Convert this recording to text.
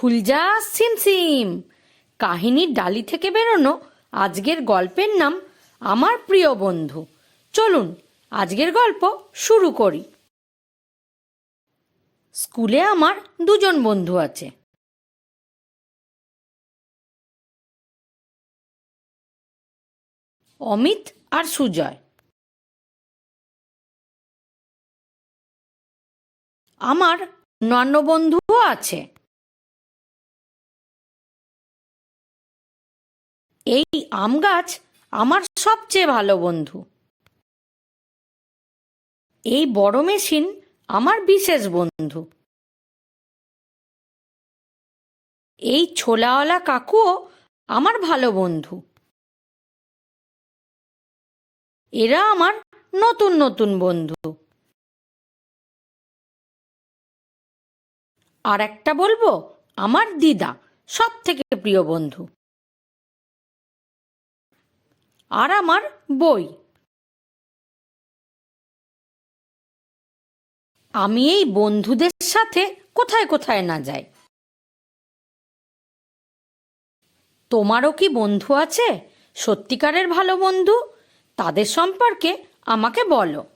খুলজা সিমসিম কাহিনীর ডালি থেকে বেরোনো আজকের গল্পের নাম আমার প্রিয় বন্ধু। চলুন, আজকের গল্প শুরু করি। স্কুলে আমার দুজন বন্ধু আছে। অমিত আর সুজয়। আমার অন্যান্য বন্ধুও আছে। এই আম গাছ আমার সবচেয়ে ভালো বন্ধু। এই বড় মেশিন আমার বিশেষ বন্ধু। এই ছোলাওয়ালা কাকুও আমার ভালো বন্ধু। এরা আমার নতুন নতুন বন্ধু। আর একটা বলব, আমার দিদা সব থেকে প্রিয় বন্ধু। আর আমার বই। আমি এই বন্ধুদের সাথে কোথায় কোথায় না যাই। তোমারও কি বন্ধু আছে? সত্যিকারের ভালো বন্ধু? তাদের সম্পর্কে আমাকে বলো।